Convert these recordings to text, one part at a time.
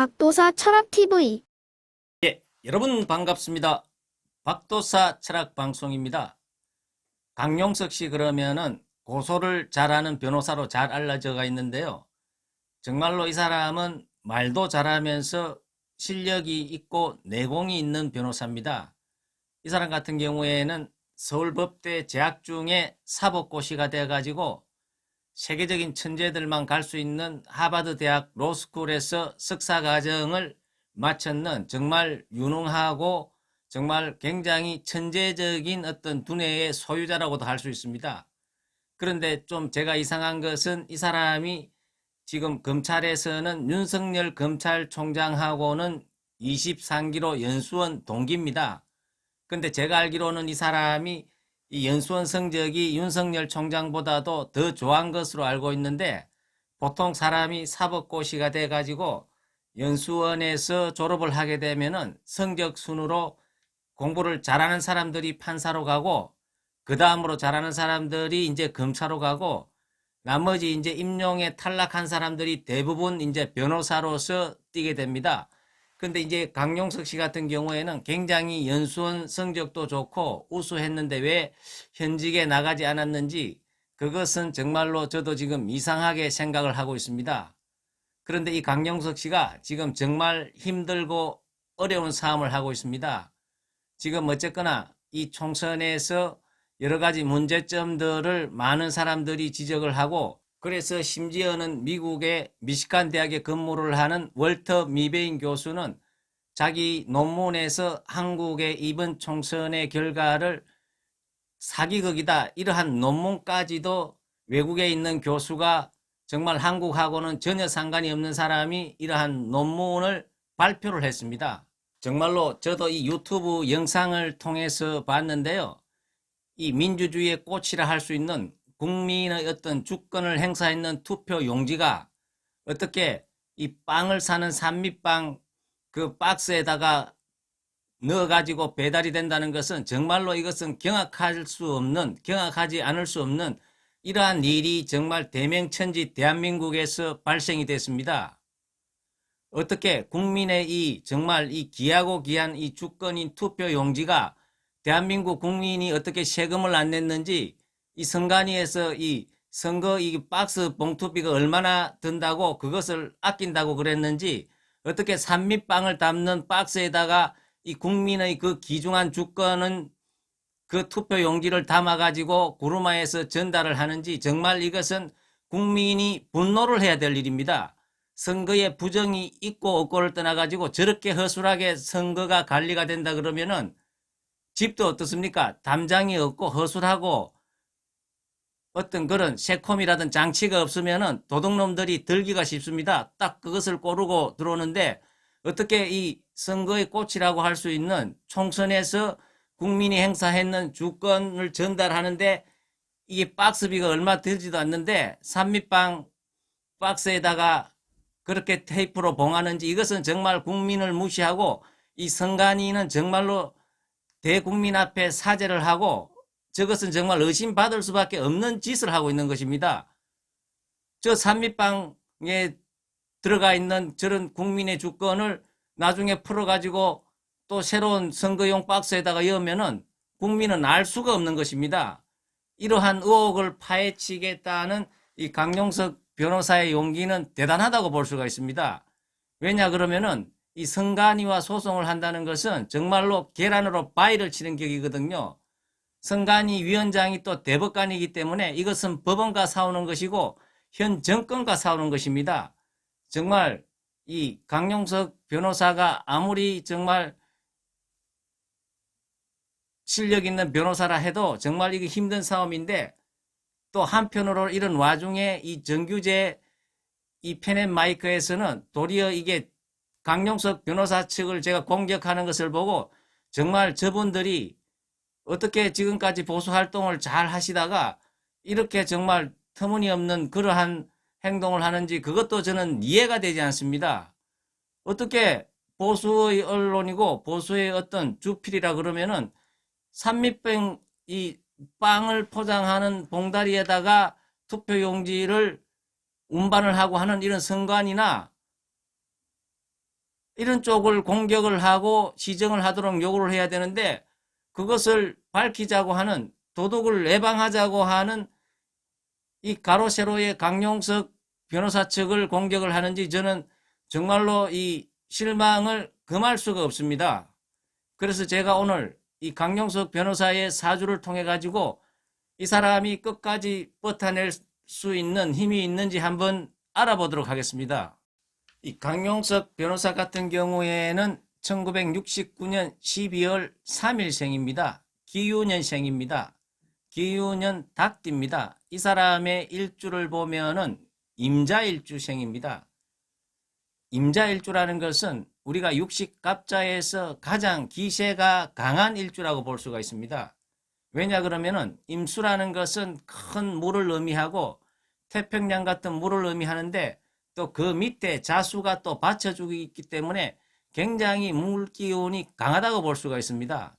박도사 철학TV 예, 여러분 반갑습니다. 박도사 철학 방송입니다. 강용석 씨 그러면은 고소를 잘하는 변호사로 잘 알려져가 있는데요. 정말로 이 사람은 말도 잘하면서 실력이 있고 내공이 있는 변호사입니다. 이 사람 같은 경우에는 서울법대 재학 중에 사법고시가 돼가지고 세계적인 천재들만 갈 수 있는 하버드 대학 로스쿨에서 석사 과정을 마쳤는 정말 유능하고 정말 굉장히 천재적인 어떤 두뇌의 소유자라고도 할 수 있습니다. 그런데 좀 제가 이상한 것은 이 사람이 지금 검찰에서는 윤석열 검찰총장하고는 23기로 연수원 동기입니다. 근데 제가 알기로는 이 사람이 이 연수원 성적이 윤석열 총장보다도 더 좋은 것으로 알고 있는데 보통 사람이 사법고시가 돼 가지고 연수원에서 졸업을 하게 되면은 성적 순으로 공부를 잘하는 사람들이 판사로 가고 그 다음으로 잘하는 사람들이 이제 검사로 가고 나머지 이제 임용에 탈락한 사람들이 대부분 이제 변호사로서 뛰게 됩니다. 근데 이제 강용석 씨 같은 경우에는 굉장히 연수원 성적도 좋고 우수했는데 왜 현직에 나가지 않았는지 그것은 정말로 저도 지금 이상하게 생각을 하고 있습니다. 그런데 이 강용석 씨가 지금 정말 힘들고 어려운 싸움을 하고 있습니다. 지금 어쨌거나 이 총선에서 여러 가지 문제점들을 많은 사람들이 지적을 하고 그래서 심지어는 미국의 미시간 대학에 근무를 하는 월터 미베인 교수는 자기 논문에서 한국의 이번 총선의 결과를 사기극이다 이러한 논문까지도 외국에 있는 교수가 정말 한국하고는 전혀 상관이 없는 사람이 이러한 논문을 발표를 했습니다. 정말로 저도 이 유튜브 영상을 통해서 봤는데요. 이 민주주의의 꽃이라 할 수 있는 국민의 어떤 주권을 행사했는 투표 용지가 어떻게 이 빵을 사는 산미빵 그 박스에다가 넣어가지고 배달이 된다는 것은 정말로 이것은 경악할 수 없는, 경악하지 않을 수 없는 이러한 일이 정말 대명천지 대한민국에서 발생이 됐습니다. 어떻게 국민의 이 정말 이 귀하고 귀한 이 주권인 투표 용지가 대한민국 국민이 어떻게 세금을 안 냈는지 이 선관위에서 이 선거 이 박스 봉투비가 얼마나 든다고 그것을 아낀다고 그랬는지 어떻게 산미빵을 담는 박스에다가 이 국민의 그 귀중한 주권은 그 투표 용지를 담아가지고 구루마에서 전달을 하는지 정말 이것은 국민이 분노를 해야 될 일입니다. 선거에 부정이 있고 없고를 떠나가지고 저렇게 허술하게 선거가 관리가 된다 그러면은 집도 어떻습니까? 담장이 없고 허술하고 어떤 그런 새콤이라든 장치가 없으면은 도둑놈들이 들기가 쉽습니다. 딱 그것을 고르고 들어오는데 어떻게 이 선거의 꽃이라고 할 수 있는 총선에서 국민이 행사했는 주권을 전달하는데 이게 박스비가 얼마 들지도 않는데 산미빵 박스에다가 그렇게 테이프로 봉하는지 이것은 정말 국민을 무시하고 이 선관위는 정말로 대국민 앞에 사죄를 하고 저것은 정말 의심받을 수밖에 없는 짓을 하고 있는 것입니다. 저 산미빵에 들어가 있는 저런 국민의 주권을 나중에 풀어가지고 또 새로운 선거용 박스에다가 넣으면은 국민은 알 수가 없는 것입니다. 이러한 의혹을 파헤치겠다는 이 강용석 변호사의 용기는 대단하다고 볼 수가 있습니다. 왜냐 그러면은 이 선관위와 소송을 한다는 것은 정말로 계란으로 바위를 치는 격이거든요. 선관위 위원장이 또 대법관이기 때문에 이것은 법원과 싸우는 것이고 현 정권과 싸우는 것입니다. 정말 이 강용석 변호사가 아무리 정말 실력 있는 변호사라 해도 정말 이게 힘든 싸움인데 또 한편으로 이런 와중에 이 정규제 이 페넷 마이크에서는 도리어 이게 강용석 변호사 측을 제가 공격하는 것을 보고 정말 저분들이 어떻게 지금까지 보수 활동을 잘 하시다가 이렇게 정말 터무니없는 그러한 행동을 하는지 그것도 저는 이해가 되지 않습니다. 어떻게 보수의 언론이고 보수의 어떤 주필이라 그러면은 산미병 이 빵을 포장하는 봉다리에다가 투표용지를 운반을 하고 하는 이런 선관이나 이런 쪽을 공격을 하고 시정을 하도록 요구를 해야 되는데 그것을 밝히자고 하는 도덕을 예방하자고 하는 이 가로세로의 강용석 변호사 측을 공격을 하는지 저는 정말로 이 실망을 금할 수가 없습니다. 그래서 제가 오늘 이 강용석 변호사의 사주를 통해 가지고 이 사람이 끝까지 버텨낼 수 있는 힘이 있는지 한번 알아보도록 하겠습니다. 이 강용석 변호사 같은 경우에는 1969년 12월 3일생입니다. 기유년생입니다. 기유년 닭띠입니다. 이 사람의 일주를 보면은 임자일주생입니다. 임자일주라는 것은 우리가 육식갑자에서 가장 기세가 강한 일주라고 볼 수가 있습니다. 왜냐 그러면은 임수라는 것은 큰 물을 의미하고 태평양 같은 물을 의미하는데 또 그 밑에 자수가 또 받쳐주고 있기 때문에 굉장히 물 기운이 강하다고 볼 수가 있습니다.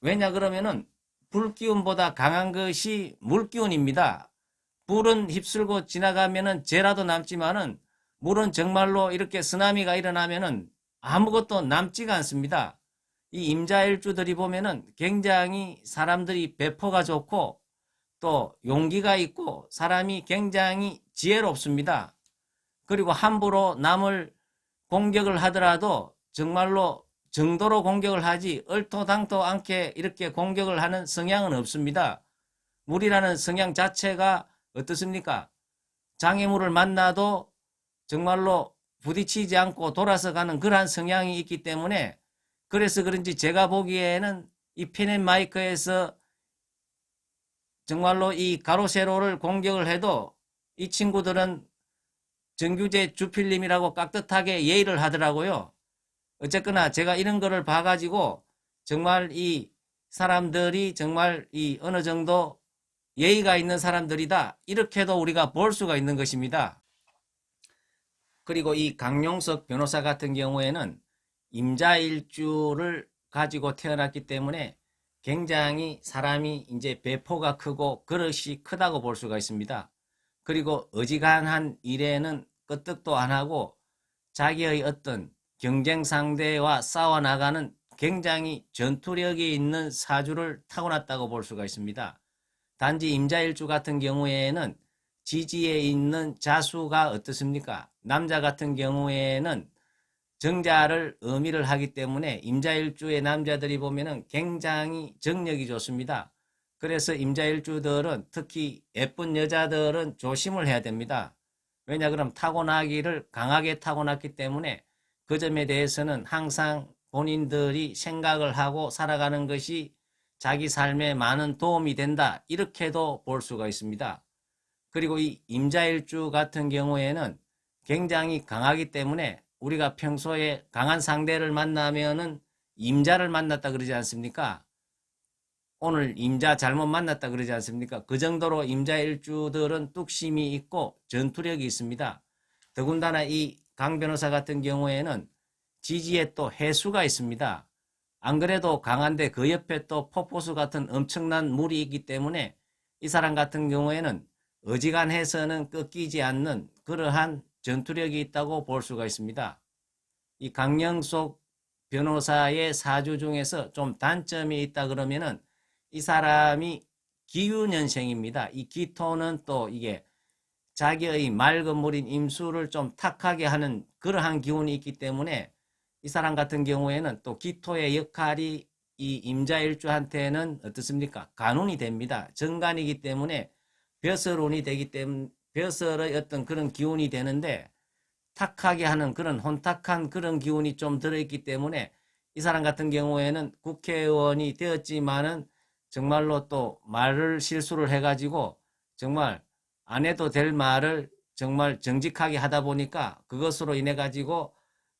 왜냐 그러면은 불 기운보다 강한 것이 물 기운입니다. 불은 휩쓸고 지나가면은 재라도 남지만은 물은 정말로 이렇게 쓰나미가 일어나면은 아무것도 남지가 않습니다. 이 임자일주들이 보면은 굉장히 사람들이 배포가 좋고 또 용기가 있고 사람이 굉장히 지혜롭습니다. 그리고 함부로 남을 공격을 하더라도 정말로 정도로 공격을 하지 얼토당토 않게 이렇게 공격을 하는 성향은 없습니다. 물이라는 성향 자체가 어떻습니까? 장애물을 만나도 정말로 부딪히지 않고 돌아서 가는 그러한 성향이 있기 때문에 그래서 그런지 제가 보기에는 이 페넨마이크에서 정말로 이 가로세로를 공격을 해도 이 친구들은 정규제 주필님이라고 깍듯하게 예의를 하더라고요. 어쨌거나 제가 이런 거를 봐가지고 정말 이 사람들이 정말 이 어느 정도 예의가 있는 사람들이다. 이렇게도 우리가 볼 수가 있는 것입니다. 그리고 이 강용석 변호사 같은 경우에는 임자일주를 가지고 태어났기 때문에 굉장히 사람이 이제 배포가 크고 그릇이 크다고 볼 수가 있습니다. 그리고 어지간한 일에는 끄떡도 안 하고 자기의 어떤 경쟁 상대와 싸워 나가는 굉장히 전투력이 있는 사주를 타고났다고 볼 수가 있습니다. 단지 임자일주 같은 경우에는 지지에 있는 자수가 어떻습니까? 남자 같은 경우에는 정자를 의미를 하기 때문에 임자일주의 남자들이 보면은 굉장히 정력이 좋습니다. 그래서 임자일주들은 특히 예쁜 여자들은 조심을 해야 됩니다. 왜냐 그럼 타고나기를 강하게 타고났기 때문에 그 점에 대해서는 항상 본인들이 생각을 하고 살아가는 것이 자기 삶에 많은 도움이 된다. 이렇게도 볼 수가 있습니다. 그리고 이 임자일주 같은 경우에는 굉장히 강하기 때문에 우리가 평소에 강한 상대를 만나면은 임자를 만났다 그러지 않습니까? 오늘 임자 잘못 만났다 그러지 않습니까? 그 정도로 임자 일주들은 뚝심이 있고 전투력이 있습니다. 더군다나 이 강 변호사 같은 경우에는 지지에 또 해수가 있습니다. 안 그래도 강한데 그 옆에 또 폭포수 같은 엄청난 물이 있기 때문에 이 사람 같은 경우에는 어지간해서는 꺾이지 않는 그러한 전투력이 있다고 볼 수가 있습니다. 이 강영석 변호사의 사주 중에서 좀 단점이 있다 그러면은 이 사람이 기유년생입니다. 이 기토는 또 이게 자기의 맑은 물인 임수를 좀 탁하게 하는 그러한 기운이 있기 때문에 이 사람 같은 경우에는 또 기토의 역할이 이 임자일주한테는 어떻습니까? 간운이 됩니다. 정간이기 때문에 벼슬운이 되기 때문에 벼슬의 어떤 그런 기운이 되는데 탁하게 하는 그런 혼탁한 그런 기운이 좀 들어있기 때문에 이 사람 같은 경우에는 국회의원이 되었지만은 정말로 또 말을 실수를 해가지고 정말 안 해도 될 말을 정말 정직하게 하다 보니까 그것으로 인해 가지고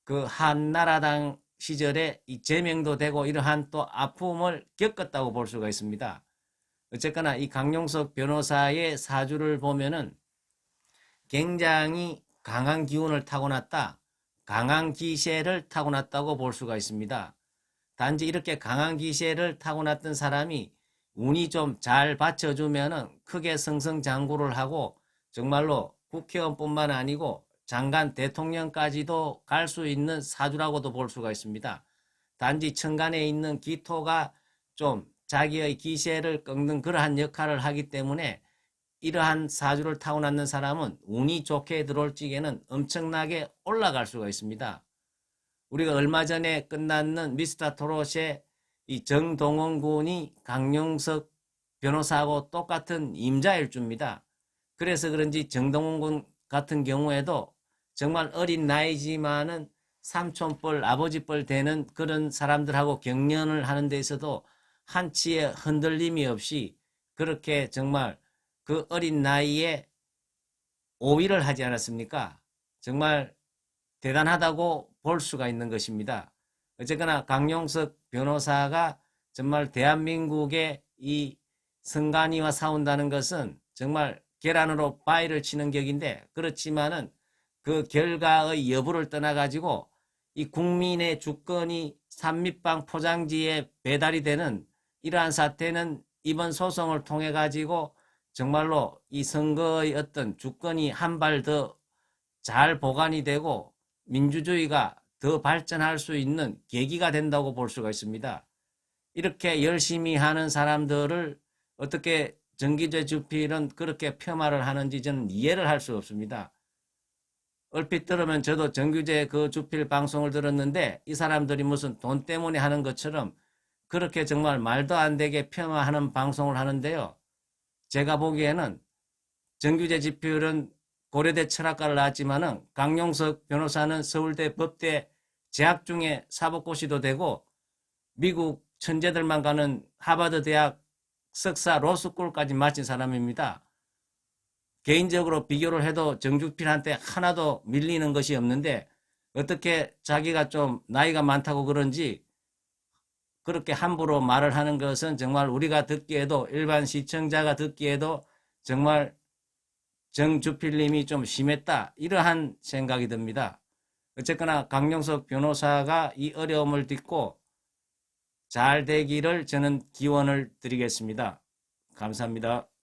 그 한나라당 시절에 이 제명도 되고 이러한 또 아픔을 겪었다고 볼 수가 있습니다. 어쨌거나 이 강용석 변호사의 사주를 보면은 굉장히 강한 기운을 타고났다. 강한 기세를 타고났다고 볼 수가 있습니다. 단지 이렇게 강한 기세를 타고났던 사람이 운이 좀 잘 받쳐주면은 크게 승승장구를 하고 정말로 국회의원뿐만 아니고 장관, 대통령까지도 갈 수 있는 사주라고도 볼 수가 있습니다. 단지 천간에 있는 기토가 좀 자기의 기세를 꺾는 그러한 역할을 하기 때문에 이러한 사주를 타고났는 사람은 운이 좋게 들어올 적에는 엄청나게 올라갈 수가 있습니다. 우리가 얼마 전에 끝났는 미스터 토롯의 이 정동원 군이 강용석 변호사하고 똑같은 임자일주입니다. 그래서 그런지 정동원 군 같은 경우에도 정말 어린 나이지만은 삼촌뻘, 아버지뻘 되는 그런 사람들하고 경연을 하는 데 있어도 한치의 흔들림이 없이 그렇게 정말 그 어린 나이에 오위를 하지 않았습니까? 정말 대단하다고 볼 수가 있는 것입니다. 어쨌거나 강용석 변호사가 정말 대한민국의 이 성간이와 싸운다는 것은 정말 계란으로 바위를 치는 격인데 그렇지만은 그 결과의 여부를 떠나가지고 이 국민의 주권이 산밑방 포장지에 배달이 되는 이러한 사태는 이번 소송을 통해 가지고 정말로 이 선거의 어떤 주권이 한 발 더 잘 보관이 되고 민주주의가 더 발전할 수 있는 계기가 된다고 볼 수가 있습니다. 이렇게 열심히 하는 사람들을 어떻게 정기재 주필은 그렇게 폄하를 하는지 저는 이해를 할 수 없습니다. 얼핏 들으면 저도 정규재 그 주필 방송을 들었는데 이 사람들이 무슨 돈 때문에 하는 것처럼 그렇게 정말 말도 안 되게 폄하하는 방송을 하는데요. 제가 보기에는 정규재 지필은 고려대 철학과를 나왔지만은 강용석 변호사는 서울대 법대 재학 중에 사법고시도 되고 미국 천재들만 가는 하버드 대학 석사 로스쿨까지 마친 사람입니다. 개인적으로 비교를 해도 정주필한테 하나도 밀리는 것이 없는데 어떻게 자기가 좀 나이가 많다고 그런지 그렇게 함부로 말을 하는 것은 정말 우리가 듣기에도 일반 시청자가 듣기에도 정말 정주필님이 좀 심했다 이러한 생각이 듭니다. 어쨌거나 강용석 변호사가 이 어려움을 딛고 잘 되기를 저는 기원을 드리겠습니다. 감사합니다.